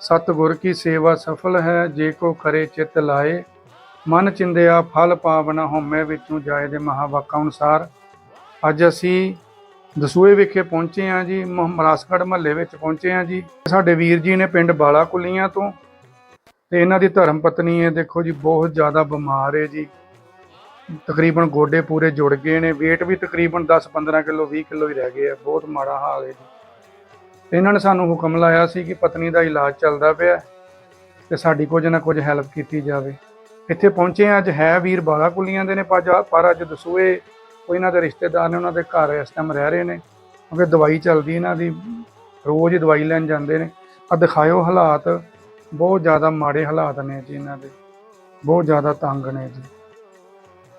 ਸਤਿਗੁਰ ਕੀ ਸੇਵਾ ਸਫਲ ਹੈ, ਜੇ ਕੋ ਖਰੇ ਚਿਤ ਲਾਏ। ਮਨ ਚਿੰਦਿਆ ਫਲ ਪਾਵਨਾ ਹਉਮੈ ਵਿੱਚੋਂ ਜਾਏ ਦੇ ਮਹਾਵਾਕਾਂ ਅਨੁਸਾਰ। ਅੱਜ ਅਸੀਂ ਦਸੂਏ ਵਿਖੇ ਪਹੁੰਚੇ ਹਾਂ ਜੀ ਮਰਾਸਗੜ ਮਹੱਲੇ ਵਿੱਚ ਪਹੁੰਚੇ ਹਾਂ ਜੀ। ਸਾਡੇ ਵੀਰ ਜੀ ਨੇ ਪਿੰਡ ਬਾਲਾ ਕੁਲੀਆਂ ਤੋਂ ਤੇ ਇਹਨਾਂ ਦੀ ਧਰਮ ਪਤਨੀ ਹੈ, ਦੇਖੋ ਜੀ, ਬਹੁਤ ਜ਼ਿਆਦਾ ਬਿਮਾਰ ਹੈ ਜੀ। ਤਕਰੀਬਨ ਗੋਡੇ ਪੂਰੇ ਜੁੜ ਗਏ ਨੇ, weight ਵੀ ਤਕਰੀਬਨ 10-15 ਕਿਲੋ 20 ਕਿਲੋ ਹੀ ਰਹਿ ਗਏ ਆ, ਬਹੁਤ ਮਾੜਾ ਹਾਲ ਹੈ ਜੀ। ਤੇ ਇਹਨਾਂ ਨੇ ਸਾਨੂੰ ਹੁਕਮ ਲਾਇਆ ਸੀ ਕਿ ਪਤਨੀ ਦਾ ਇਲਾਜ ਚੱਲਦਾ ਪਿਆ ਤੇ ਸਾਡੀ ਕੁਝ ਨਾ ਕੁਝ ਹੈਲਪ ਕੀਤੀ ਜਾਵੇ। ਇੱਥੇ ਪਹੁੰਚੇ ਹਾਂ, ਅੱਜ ਹੈ ਵੀਰ ਬਾਲਾ ਕੁਲੀਆਂ ਦੇ ਨੇ ਪਰ ਅੱਜ- ਪਰ ਅੱਜ ਦਸੂਏ ਕੋਈ ਇਹਨਾਂ ਦੇ ਰਿਸ਼ਤੇਦਾਰ ਨੇ ਉਹਨਾਂ ਦੇ ਘਰ ਇਸ ਟਾਈਮ ਰਹਿ ਰਹੇ ਨੇ ਕਿਉਂਕਿ ਦਵਾਈ ਚੱਲਦੀ ਇਹਨਾਂ ਦੀ ਰੋਜ਼ ਦਵਾਈ ਲੈਣ ਜਾਂਦੇ ਨੇ। ਆ ਦਿਖਾਇਓ ਹਾਲਾਤ ਬਹੁਤ ਜ਼ਿਆਦਾ ਮਾੜੇ ਹਾਲਾਤ ਨੇ ਜੀ ਇਹਨਾਂ ਦੇ ਬਹੁਤ ਜ਼ਿਆਦਾ ਤੰਗ ਨੇ ਜੀ।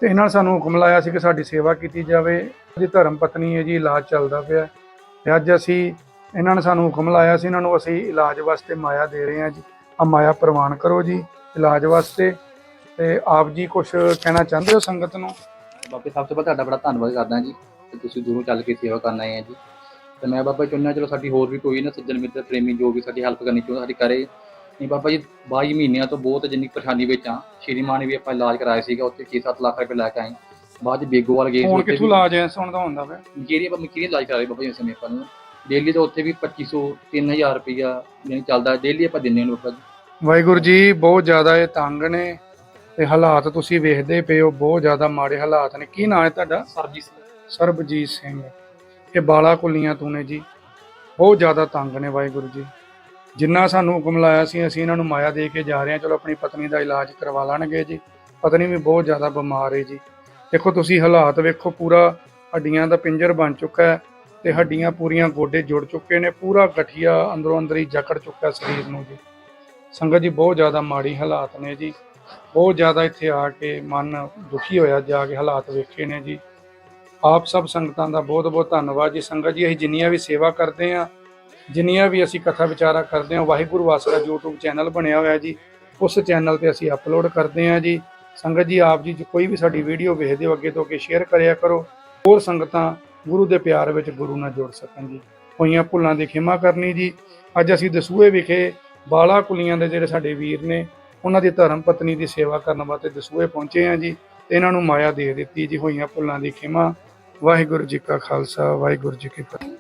ਤੇ ਇਹਨਾਂ ਨੇ ਸਾਨੂੰ ਹੁਕਮ ਲਾਇਆ ਸੀ ਕਿ ਸਾਡੀ ਸੇਵਾ ਕੀਤੀ ਜਾਵੇ। ਉਹਦੀ ਧਰਮ ਪਤਨੀ ਹੈ ਜੀ ਇਲਾਜ ਚੱਲਦਾ ਪਿਆ ਤੇ ਅੱਜ ਅਸੀਂ ਇਹਨਾਂ ਨੇ ਸਾਨੂੰ ਹੁਕਮ ਲਾਇਆ ਸੀ ਇਹਨਾਂ ਨੂੰ ਅਸੀਂ ਇਲਾਜ ਵਾਸਤੇ ਮਾਇਆ ਦੇ ਰਹੇ ਹਾਂ ਜੀ। ਆ ਮਾਇਆ ਪ੍ਰਵਾਨ ਕਰੋ ਜੀ ਇਲਾਜ ਵਾਸਤੇ। ਤੇ ਆਪ ਜੀ ਕੁਝ ਕਹਿਣਾ ਚਾਹੁੰਦੇ ਹੋ ਸੰਗਤ ਨੂੰ? ਬਾਕੀ ਸਭ ਤੋਂ ਪਹਿਲਾਂ ਤੁਹਾਡਾ ਬੜਾ ਧੰਨਵਾਦ ਕਰਦਾ ਜੀ ਕਿ ਤੁਸੀਂ ਦੂਰੋਂ ਚੱਲ ਕੇ ਸੇਵਾ ਕਰਨ ਆਏ ਆ ਜੀ। ਤੇ ਮੈਂ ਬਾਬਾ ਚੁਣਿਆ ਚਲੋ ਸਾਡੀ ਹੋਰ ਵੀ ਕੋਈ ਨਾ ਸੱਜਣ ਮਿੱਤਰ ਪ੍ਰੇਮੀ ਜੋ ਵੀ ਸਾਡੀ ਹੈਲਪ ਕਰਨੀ ਚਾਹੁੰਦਾ ਸਾਡੀ ਕਰੇ। ਨਹੀਂ ਬਾਬਾ ਜੀ 22 ਮਹੀਨਿਆਂ ਤੋਂ ਬਹੁਤ ਜਿੰਨੀ ਪਰੇਸ਼ਾਨੀ ਵਿੱਚ ਆ ਸ਼੍ਰੀਮਾਨ ਨੇ ਵੀ ਆਪਾਂ ਇਲਾਜ ਕਰਾਇਆ ਸੀਗਾ ਉੱਥੇ 6-7 ਲੱਖ ਰੁਪਏ ਲੈ ਕੇ ਆਏ। ਬਾਅਦ ਚ ਬੇਗੋਵਾਲ ਗਏ ਹੁਣ ਕਿੱਥੋਂ ਇਲਾਜ ਐ ਸੁਣਦਾ ਹੁੰਦਾ ਵੇ। ਮਕੀਰੀ ਆਪਾਂ ਮਕੀਰੀ ਇਲਾਜ ਕਰਾ ਰਹੇ ਬਾਬਾ ਜੀ ਸਮੇਂ ਆਪਾਂ ਨੂੰ? ਡੇਲੀ ਤਾਂ ਉੱਥੇ ਵੀ 2500 3000 ਰੁਪਇਆ ਯਾਨੀ ਚੱਲਦਾ ਡੇਲੀ ਆਪਾਂ ਦਿੰਦੇ ਹਾਂ ਬਾਬਾ ਜੀ ਵਾਹਿਗੁਰੂ ਜੀ ਬਹੁਤ ਜ਼ਿਆਦਾ ਇਹ ਤੰਗ ਨੇ ਤੇ ਹਾਲਾਤ ਤੁਸੀਂ ਵੇਖਦੇ ਪਏ ਹੋ ਬਹੁਤ ਜ਼ਿਆਦਾ ਮਾੜੇ ਹਾਲਾਤ ਨੇ। ਕੀ ਨਾਂ ਹੈ ਤੁਹਾਡਾ? ਸਰਵਿਸ ਸਰਬਜੀਤ ਸਿੰਘ। ਇਹ ਬਾਲਾ ਕੁੱਲੀਆਂ ਤੋਂ ਨੇ ਜੀ। ਬਹੁਤ ਜ਼ਿਆਦਾ ਤੰਗ ਨੇ ਵਾਹਿਗੁਰੂ ਜੀ। ਜਿੰਨਾ ਸਾਨੂੰ ਹੁਕਮ ਲਾਇਆ ਸੀ ਅਸੀਂ ਇਹਨਾਂ ਨੂੰ ਮਾਇਆ ਦੇ ਕੇ ਜਾ ਰਹੇ ਹਾਂ। ਚਲੋ ਆਪਣੀ ਪਤਨੀ ਦਾ ਇਲਾਜ ਕਰਵਾ ਲੈਣਗੇ ਜੀ। ਪਤਨੀ ਵੀ ਬਹੁਤ ਜ਼ਿਆਦਾ ਬਿਮਾਰ ਹੈ ਜੀ। ਦੇਖੋ ਤੁਸੀਂ ਹਾਲਾਤ ਵੇਖੋ ਪੂਰਾ ਹੱਡੀਆਂ ਦਾ ਪਿੰਜਰ ਬਣ ਚੁੱਕਾ ਹੈ। ਤੇ ਹੱਡੀਆਂ ਪੂਰੀਆਂ ਗੋਡੇ ਜੁੜ ਚੁੱਕੇ ਨੇ, ਪੂਰਾ ਗਠੀਆ ਅੰਦਰੋਂ ਅੰਦਰ ਹੀ ਜਕੜ ਚੁੱਕਾ ਸਰੀਰ ਨੂੰ ਜੀ। ਸੰਗਤ ਜੀ, ਬਹੁਤ ਜ਼ਿਆਦਾ ਮਾੜੀ ਹਾਲਾਤ ਨੇ ਜੀ। ਬਹੁਤ ਜ਼ਿਆਦਾ ਇੱਥੇ ਆ ਕੇ ਮਨ ਦੁਖੀ ਹੋਇਆ, ਜਾ ਕੇ ਹਾਲਾਤ ਵੇਖੇ ਨੇ ਜੀ। ਆਪ ਸਭ ਸੰਗਤਾਂ ਦਾ ਬਹੁਤ ਬਹੁਤ ਧੰਨਵਾਦ ਜੀ। ਸੰਗਤ ਜੀ, ਅਸੀਂ ਜਿੰਨੀਆਂ ਵੀ ਸੇਵਾ ਕਰਦੇ ਆ ਜਿੰਨੀਆਂ ਵੀ ਅਸੀਂ ਕਥਾ ਵਿਚਾਰਾ ਕਰਦੇ ਆ ਵਾਹਿਗੁਰੂ ਵਾਸਰਾ YouTube ਚੈਨਲ ਬਣਿਆ ਹੋਇਆ ਜੀ। ਉਸ ਚੈਨਲ ਤੇ ਅਸੀਂ ਅਪਲੋਡ ਕਰਦੇ ਆ ਜੀ। ਸੰਗਤ ਜੀ, ਆਪ ਜੀ ਜੇ ਕੋਈ ਵੀ ਸਾਡੀ ਵੀਡੀਓ ਵੇਖਦੇ ਹੋ ਅੱਗੇ ਤੋਂ ਅੱਗੇ, ਸ਼ੇਅਰ ਕਰਿਆ ਕਰੋ। ਹੋਰ ਸੰਗਤਾਂ ਗੁਰੂ ਦੇ ਪਿਆਰ ਵਿੱਚ ਗੁਰੂ ਨਾਲ ਜੁੜ ਸਕਣ ਜੀ। ਹੋਈਆਂ ਭੁੱਲਾਂ ਦੀ ਖਿਮਾ ਕਰਨੀ ਜੀ। ਅੱਜ ਅਸੀਂ ਦਸੂਏ ਵਿਖੇ ਬਾਲਾ ਕੁਲੀਆਂ ਦੇ ਜਿਹੜੇ ਸਾਡੇ ਵੀਰ ਨੇ, ਉਹਨਾਂ ਦੀ ਧਰਮ ਪਤਨੀ ਦੀ ਸੇਵਾ ਕਰਨ ਵਾਸਤੇ ਦਸੂਏ ਪਹੁੰਚੇ ਆ ਜੀ ਤੇ ਇਹਨਾਂ ਨੂੰ ਮਾਇਆ ਦੇ ਦਿੱਤੀ ਜੀ ਹੋਈਆਂ ਭੁੱਲਾਂ ਦੀ ਖਿਮਾ। ਵਾਹਿਗੁਰੂ ਜੀ ਕਾ ਖਾਲਸਾ, ਵਾਹਿਗੁਰੂ ਜੀ ਕੀ ਫਤਿਹ।